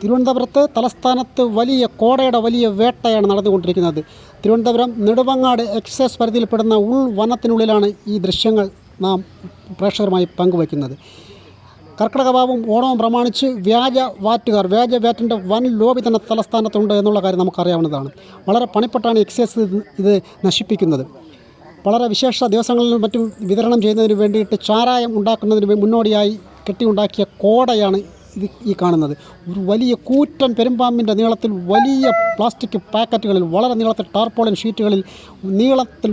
തിരുവനന്തപുരത്ത് തലസ്ഥാനത്ത് വലിയ കോടയുടെ വലിയ വേട്ടയാണ് നടന്നുകൊണ്ടിരിക്കുന്നത്. തിരുവനന്തപുരം നെടുമങ്ങാട് എക്സൈസ് പരിധിയിൽപ്പെടുന്ന ഉൾവനത്തിനുള്ളിലാണ് ഈ ദൃശ്യങ്ങൾ നാം പ്രേക്ഷകരുമായി പങ്കുവയ്ക്കുന്നത്. കർക്കിടകഭാവം ഓണവും പ്രമാണിച്ച് വ്യാജ വാറ്റുകാർ വ്യാജ വാറ്റിന്റെ വൻ ലോബി തന്നെ തലസ്ഥാനത്തുണ്ട് എന്നുള്ള കാര്യം നമുക്കറിയാവുന്നതാണ്. വളരെ പണിപ്പെട്ടാണ് എക്സൈസ് ഇത് നശിപ്പിക്കുന്നത്. വളരെ വിശേഷ ദിവസങ്ങളിലും മറ്റും വിതരണം ചെയ്യുന്നതിന് വേണ്ടിയിട്ട് ചാരായം ഉണ്ടാക്കുന്നതിന് മുന്നോടിയായി കെട്ടിയുണ്ടാക്കിയ കോടയാണ് ഇത് ഈ കാണുന്നത്. ഒരു വലിയ കൂറ്റൻ പെരുമ്പാമ്പിന്റെ നീളത്തിൽ വലിയ പ്ലാസ്റ്റിക് പാക്കറ്റുകളിൽ വളരെ നീളത്തിൽ ടാർപോളിൻ ഷീറ്റുകളിൽ നീളത്തിൽ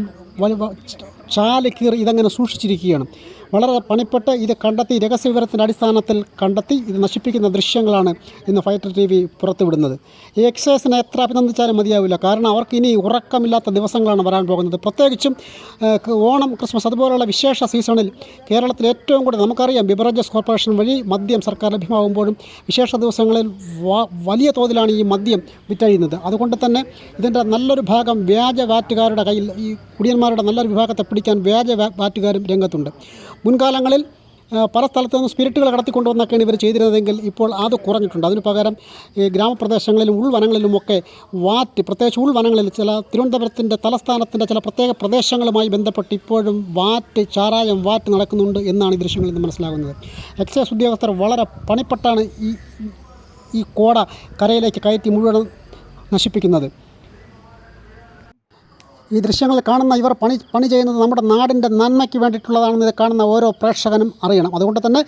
ചാല കീറി ഇതങ്ങനെ സൂക്ഷിച്ചിരിക്കുകയാണ്. വളരെ പണിപ്പെട്ട് ഇത് കണ്ടെത്തി രഹസ്യ വിവരത്തിന്റെ അടിസ്ഥാനത്തിൽ കണ്ടെത്തി ഇത് നശിപ്പിക്കുന്ന ദൃശ്യങ്ങളാണ് ഇന്ന് ഫൈറ്റർ ടി വി പുറത്തുവിടുന്നത്. ഈ എക്സൈസിനെ എത്ര അഭിനന്ദിച്ചാലും മതിയാവില്ല. കാരണം അവർക്ക് ഇനി ഉറക്കമില്ലാത്ത ദിവസങ്ങളാണ് വരാൻ പോകുന്നത്. പ്രത്യേകിച്ചും ഓണം ക്രിസ്മസ് അതുപോലെയുള്ള വിശേഷ സീസണിൽ കേരളത്തിൽ ഏറ്റവും കൂടുതൽ നമുക്കറിയാം ബിവറേജസ് കോർപ്പറേഷൻ വഴി മദ്യം സർക്കാർ ലഭ്യമാകുമ്പോഴും വിശേഷ ദിവസങ്ങളിൽ വലിയ തോതിലാണ് ഈ മദ്യം വിറ്റഴിയുന്നത്. അതുകൊണ്ട് തന്നെ ഇതിന്റെ നല്ലൊരു ഭാഗം വ്യാജ വാറ്റുകാരുടെ കയ്യിൽ ഈ കുടിയന്മാരുടെ നല്ലൊരു വിഭാഗത്തെ പിടിക്കാൻ വ്യാജ വാറ്റുകാരും രംഗത്തുണ്ട്. മുൻകാലങ്ങളിൽ പല സ്ഥലത്തു നിന്ന് സ്പിരിറ്റുകൾ കടത്തിക്കൊണ്ടുവന്നൊക്കെയാണ് ഇവർ ചെയ്തിരുന്നതെങ്കിൽ ഇപ്പോൾ അത് കുറഞ്ഞിട്ടുണ്ട്. അതിന് പകരം ഈ ഗ്രാമപ്രദേശങ്ങളിലും ഉൾവനങ്ങളിലുമൊക്കെ വാറ്റ് പ്രത്യേകിച്ച് ഉൾവനങ്ങളിൽ ചില തിരുവനന്തപുരത്തിന്റെ തലസ്ഥാനത്തിന്റെ ചില പ്രത്യേക പ്രദേശങ്ങളുമായി ബന്ധപ്പെട്ട് ഇപ്പോഴും വാറ്റ് ചാരായം വാറ്റ് നടക്കുന്നുണ്ട് എന്നാണ് ഈ ദൃശ്യങ്ങളിൽ നിന്ന് മനസ്സിലാകുന്നത്. എക്സൈസ് ഉദ്യോഗസ്ഥർ വളരെ പണിപ്പെട്ടാണ് ഈ ഈ കോട കരയിലേക്ക് കയറ്റി മുഴുവൻ നശിപ്പിക്കുന്നത്. ഈ ദൃശ്യങ്ങൾ കാണുന്ന ഇവർ പണി പണി ചെയ്യുന്നത് നമ്മുടെ നാടിന്റെ നന്മയ്ക്ക് വേണ്ടിയിട്ടുള്ളതാണെന്ന് ഇത് കാണുന്ന ഓരോ പ്രേക്ഷകനും അറിയണം. അതുകൊണ്ട് തന്നെ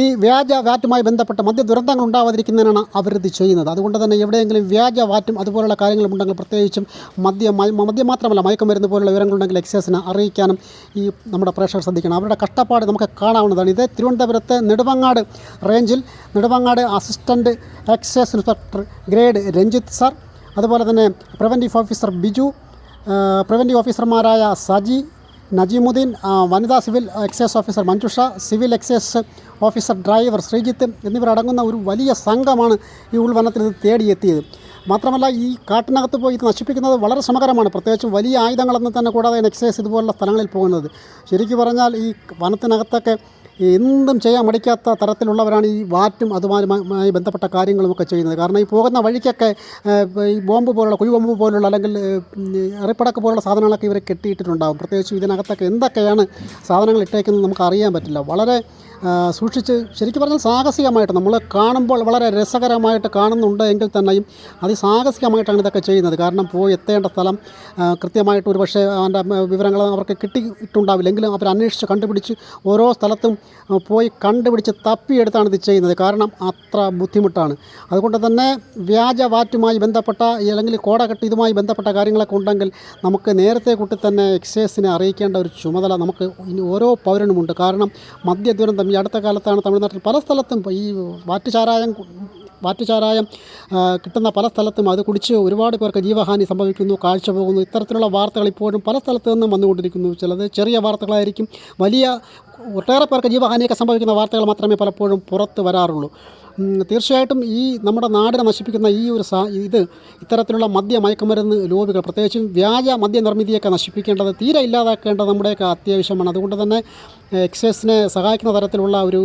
ഈ വ്യാജ വാറ്റുമായി ബന്ധപ്പെട്ട് മദ്യ ദുരന്തങ്ങൾ ഉണ്ടാവാതിരിക്കുന്നതിനാണ് അവരിത് ചെയ്യുന്നത്. അതുകൊണ്ട് തന്നെ എവിടെയെങ്കിലും വ്യാജ വാറ്റും അതുപോലുള്ള കാര്യങ്ങളുമുണ്ടെങ്കിൽ പ്രത്യേകിച്ചും മദ്യ മദ്യം മാത്രമല്ല മയക്കുമരുന്ന് പോലുള്ള വിവരങ്ങളുണ്ടെങ്കിൽ എക്സൈസിനെ അറിയിക്കാനും ഈ നമ്മുടെ പ്രേക്ഷകർ ശ്രദ്ധിക്കണം. അവരുടെ കഷ്ടപ്പാട് നമുക്ക് കാണാവുന്നതാണ്. ഇത് തിരുവനന്തപുരത്ത് നെടുവങ്ങാട് റേഞ്ചിൽ Nedumangad assistant excise inspector grade Ranjith sir അതുപോലെ തന്നെ പ്രിവന്റീവ് ഓഫീസർ ബിജു പ്രിവന്റീവ് ഓഫീസർമാരായ സജി നജീമുദ്ദീൻ വനിതാ civil excise officer Manjusha civil excise officer driver Sreejith എന്നിവരടങ്ങുന്ന ഒരു വലിയ സംഘമാണ് ഈ ഉൾവനത്തിൽ ഇത് തേടിയെത്തിയത്. മാത്രമല്ല ഈ കാട്ടിനകത്ത് പോയി ഇത് നശിപ്പിക്കുന്നത് വളരെ ശ്രമകരമാണ്. പ്രത്യേകിച്ചും വലിയ ആയുധങ്ങളൊന്നും തന്നെ കൂടാതെ എക്സൈസ് ഇതുപോലുള്ള സ്ഥലങ്ങളിൽ പോകുന്നത്. ശരിക്കും പറഞ്ഞാൽ ഈ വനത്തിനകത്തൊക്കെ എന്തും ചെയ്യാൻ മടിക്കാത്ത തരത്തിലുള്ളവരാണ് ഈ വാറ്റും അതുമായി ബന്ധപ്പെട്ട കാര്യങ്ങളുമൊക്കെ ചെയ്യുന്നത്. കാരണം ഈ പോകുന്ന വഴിക്കൊക്കെ ഈ ബോംബ് പോലുള്ള കുഴി ബോംബ് പോലുള്ള അല്ലെങ്കിൽ അറിപ്പടക്ക് പോലുള്ള സാധനങ്ങളൊക്കെ ഇവർ കെട്ടിയിട്ടിട്ടുണ്ടാകും പ്രത്യേകിച്ചും ഇതിനകത്തൊക്കെ എന്തൊക്കെയാണ് സാധനങ്ങൾ ഇട്ടേക്കുന്നത് നമുക്ക് അറിയാൻ പറ്റില്ല. വളരെ സൂക്ഷിച്ച് ശരിക്കും പറഞ്ഞാൽ സാഹസികമായിട്ട് നമ്മൾ കാണുമ്പോൾ വളരെ രസകരമായിട്ട് കാണുന്നുണ്ട് എങ്കിൽ തന്നെയും അതിസാഹസികമായിട്ടാണ് ഇതൊക്കെ ചെയ്യുന്നത്. കാരണം പോയി എത്തേണ്ട സ്ഥലം കൃത്യമായിട്ട് ഒരു പക്ഷേ അവന്റെ വിവരങ്ങൾ അവർക്ക് കിട്ടിയിട്ടുണ്ടാവില്ല. എങ്കിലും അവർ അന്വേഷിച്ച് കണ്ടുപിടിച്ച് ഓരോ സ്ഥലത്തും പോയി കണ്ടുപിടിച്ച് തപ്പിയെടുത്താണ് ഇത് ചെയ്യുന്നത്. കാരണം അത്ര ബുദ്ധിമുട്ടാണ്. അതുകൊണ്ട് തന്നെ വ്യാജ വാറ്റുമായി ബന്ധപ്പെട്ട അല്ലെങ്കിൽ കോടകെട്ട് ഇതുമായി ബന്ധപ്പെട്ട കാര്യങ്ങളൊക്കെ ഉണ്ടെങ്കിൽ നമുക്ക് നേരത്തെ കൂട്ടി തന്നെ എക്സൈസിനെ അറിയിക്കേണ്ട ഒരു ചുമതല നമുക്ക് ഇനി ഓരോ പൗരനുമുണ്ട്. കാരണം മദ്യ ദുരന്തം ഈ അടുത്ത കാലത്താണ് തമിഴ്നാട്ടിൽ പല സ്ഥലത്തും ഈ വാറ്റുചാരായം വാറ്റുചാരായം കിട്ടുന്ന പല സ്ഥലത്തും അത് കുടിച്ച് ഒരുപാട് പേർക്ക് ജീവഹാനി സംഭവിക്കുന്നു കാഴ്ച പോകുന്നു. ഇത്തരത്തിലുള്ള വാർത്തകൾ ഇപ്പോഴും പല സ്ഥലത്തു നിന്നും വന്നുകൊണ്ടിരിക്കുന്നു. ചിലത് ചെറിയ വാർത്തകളായിരിക്കും വലിയ ഒട്ടേറെ പേർക്ക് ജീവഹാനിയൊക്കെ സംഭവിക്കുന്ന വാർത്തകൾ മാത്രമേ പലപ്പോഴും പുറത്ത് വരാറുള്ളൂ. തീർച്ചയായിട്ടും ഈ നമ്മുടെ നാടിനെ നശിപ്പിക്കുന്ന ഈ ഒരു സാ ഇത് ഇത്തരത്തിലുള്ള മദ്യ മയക്കുമരുന്ന് ലോബികൾ പ്രത്യേകിച്ചും വ്യാജ മദ്യ നിർമ്മിതിയൊക്കെ നശിപ്പിക്കേണ്ടത് തീരെ ഇല്ലാതാക്കേണ്ടത് നമ്മുടെയൊക്കെ അത്യാവശ്യമാണ്. അതുകൊണ്ട് തന്നെ എക്സൈസിനെ സഹായിക്കുന്ന തരത്തിലുള്ള ഒരു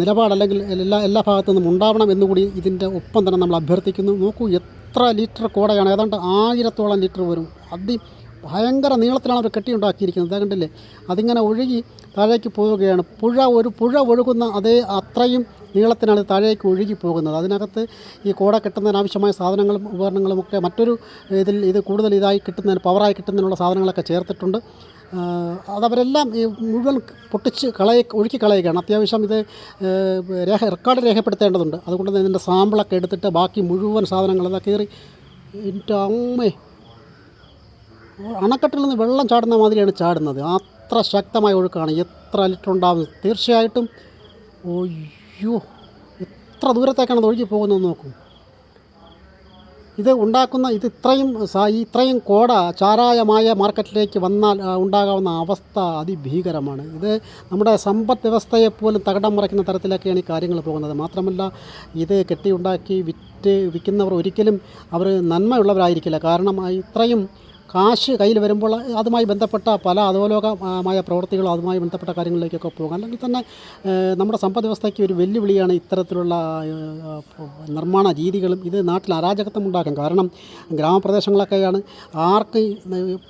നിലപാട് അല്ലെങ്കിൽ എല്ലാ എല്ലാ ഭാഗത്തു നിന്നും ഉണ്ടാവണം എന്നുകൂടി ഇതിന്റെ ഒപ്പം തന്നെ നമ്മൾ അഭ്യർത്ഥിക്കുന്നു. നോക്കൂ എത്ര ലിറ്റർ കോടയാണ്. ഏതാണ്ട് ആയിരത്തോളം ലിറ്റർ വരും. അതി ഭയങ്കര നീളത്തിലാണ് അവർ കെട്ടിയുണ്ടാക്കിയിരിക്കുന്നത്. കണ്ടില്ലേ? അതിങ്ങനെ ഒഴുകി താഴേക്ക് പോവുകയാണ്. പുഴ ഒരു പുഴ ഒഴുകുന്ന അതേ അത്രയും നീളത്തിനാണ് താഴേക്ക് ഒഴുകി പോകുന്നത്. അതിനകത്ത് ഈ കോട കിട്ടുന്നതിനാവശ്യമായ സാധനങ്ങളും ഉപകരണങ്ങളും ഒക്കെ മറ്റൊരു ഇതിൽ ഇത് കൂടുതൽ ഇതായി കിട്ടുന്നതിന് പവറായി കിട്ടുന്നതിനുള്ള സാധനങ്ങളൊക്കെ ചേർത്തിട്ടുണ്ട്. അതവരെല്ലാം ഈ മുഴുവൻ പൊട്ടിച്ച് കളയ ഒഴുക്കി കളയുകയാണ്. അത്യാവശ്യം ഇത് രേഖ റെക്കോർഡ് രേഖപ്പെടുത്തേണ്ടതുണ്ട്. അതുകൊണ്ട് തന്നെ ഇതിന്റെ സാമ്പിളൊക്കെ എടുത്തിട്ട് ബാക്കി മുഴുവൻ സാധനങ്ങൾ കയറി എന്റെ അമ്മേ. അണക്കെട്ടിൽ നിന്ന് വെള്ളം ചാടുന്ന മാതിരിയാണ് ചാടുന്നത്. അത്ര ശക്തമായ ഒഴുക്കാണ്. എത്ര ലിറ്റർ ഉണ്ടാവും? തീർച്ചയായിട്ടും ഒയ്യോ എത്ര ദൂരത്തേക്കാണ് അത് ഒഴുകി പോകുന്നതെന്ന് നോക്കും. ഇത് ഉണ്ടാക്കുന്ന ഇത് ഇത്രയും ഇത്രയും കോട ചാരായമായ മാർക്കറ്റിലേക്ക് വന്നാൽ ഉണ്ടാകാവുന്ന അവസ്ഥ അതിഭീകരമാണ്. ഇത് നമ്മുടെ സമ്പദ് വ്യവസ്ഥയെ പോലും തകടം മറയ്ക്കുന്ന തരത്തിലൊക്കെയാണ് ഈ കാര്യങ്ങൾ പോകുന്നത്. മാത്രമല്ല ഇത് കെട്ടിയുണ്ടാക്കി വിറ്റ് വിൽക്കുന്നവർ ഒരിക്കലും അവർ നന്മയുള്ളവരായിരിക്കില്ല. കാരണം ഇത്രയും കാശ് കയ്യിൽ വരുമ്പോൾ അതുമായി ബന്ധപ്പെട്ട പല അധോലോകമായ പ്രവൃത്തികളും അതുമായി ബന്ധപ്പെട്ട കാര്യങ്ങളിലേക്കൊക്കെ പോകും. അല്ലെങ്കിൽ തന്നെ നമ്മുടെ സമ്പദ് വ്യവസ്ഥയ്ക്ക് ഒരു വെല്ലുവിളിയാണ് ഇത്തരത്തിലുള്ള നിർമ്മാണ രീതികളും ഇത് നാട്ടിൽ അരാജകത്വം ഉണ്ടാക്കും. കാരണം ഗ്രാമപ്രദേശങ്ങളൊക്കെയാണ് ആർക്ക്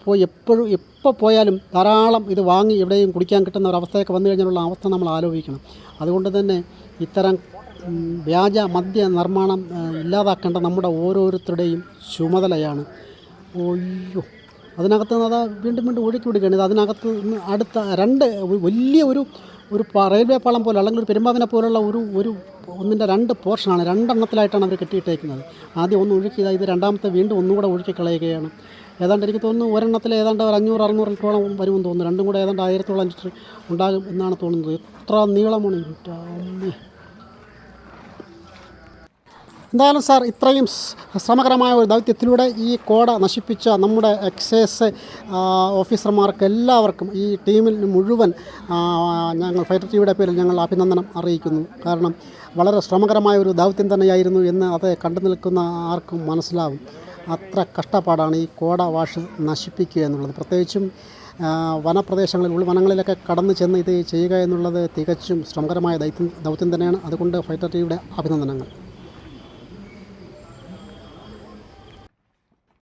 പോയി എപ്പോഴും എപ്പോൾ പോയാലും ധാരാളം ഇത് വാങ്ങി എവിടെയും കുടിക്കാൻ കിട്ടുന്ന ഒരു അവസ്ഥയൊക്കെ വന്നു കഴിഞ്ഞാലുള്ള അവസ്ഥ നമ്മൾ ആലോചിക്കണം. അതുകൊണ്ട് തന്നെ ഇത്തരം വ്യാജ മദ്യ നിർമ്മാണം ഇല്ലാതാക്കേണ്ട നമ്മുടെ ഓരോരുത്തരുടെയും ചുമതലയാണ് ഒയ്യോ അതിനകത്ത് നിന്ന് അതാ വീണ്ടും വീണ്ടും ഒഴുക്കി വിടുകയാണ് ഇത് അതിനകത്ത് നിന്ന് അടുത്ത രണ്ട് വലിയ ഒരു ഒരു റെയിൽവേ പാളം പോലെ അല്ലെങ്കിൽ ഒരു പെരുമ്പാവിനെ പോലുള്ള ഒരു ഒരു ഒന്നിന്റെ രണ്ട് പോർഷനാണ്. രണ്ടെണ്ണത്തിലായിട്ടാണ് അവർ കെട്ടിയിട്ടേക്കുന്നത്. ആദ്യം ഒന്ന് ഒഴുക്കിയത് ഇത് രണ്ടാമത്തെ വീണ്ടും ഒന്നുകൂടെ ഒഴുക്കി കളയുകയാണ്. ഏതാണ്ട് എനിക്ക് തോന്നുന്നു ഒരെണ്ണത്തിൽ ഏതാണ്ട് ഒരു അഞ്ഞൂറ് അറുന്നൂറ് ലിറ്ററോളം വരുമെന്ന് തോന്നുന്നു. രണ്ടും കൂടെ ഏതാണ്ട് ആയിരത്തോളം ലിറ്റർ ഉണ്ടാകും എന്നാണ് തോന്നുന്നത്. എത്ര നീളമാണ് ഇരുട്ടാമേ. എന്തായാലും സാർ ഇത്രയും ശ്രമകരമായ ഒരു ദൗത്യത്തിലൂടെ ഈ കോട നശിപ്പിച്ച നമ്മുടെ എക്സൈസ് ഓഫീസർമാർക്ക് എല്ലാവർക്കും ഈ ടീമിൽ മുഴുവൻ ഞങ്ങൾ ഫൈറ്റർ ടീമിയുടെ പേരിൽ ഞങ്ങൾ അഭിനന്ദനം അറിയിക്കുന്നു. കാരണം വളരെ ശ്രമകരമായ ഒരു ദൗത്യം തന്നെയായിരുന്നു എന്ന് അത് കണ്ടു നിൽക്കുന്ന ആർക്കും മനസ്സിലാവും. അത്ര കഷ്ടപ്പാടാണ് ഈ കോട വാഷ് നശിപ്പിക്കുക എന്നുള്ളത്. പ്രത്യേകിച്ചും വനപ്രദേശങ്ങളിൽ ഉൾവനങ്ങളിലൊക്കെ കടന്നു ചെന്ന് ഇത് ചെയ്യുക എന്നുള്ളത് തികച്ചും ശ്രമകരമായ ദൗത്യം ദൗത്യം തന്നെയാണ്. അതുകൊണ്ട് ഫൈറ്റർ ടീമിയുടെ അഭിനന്ദനങ്ങൾ.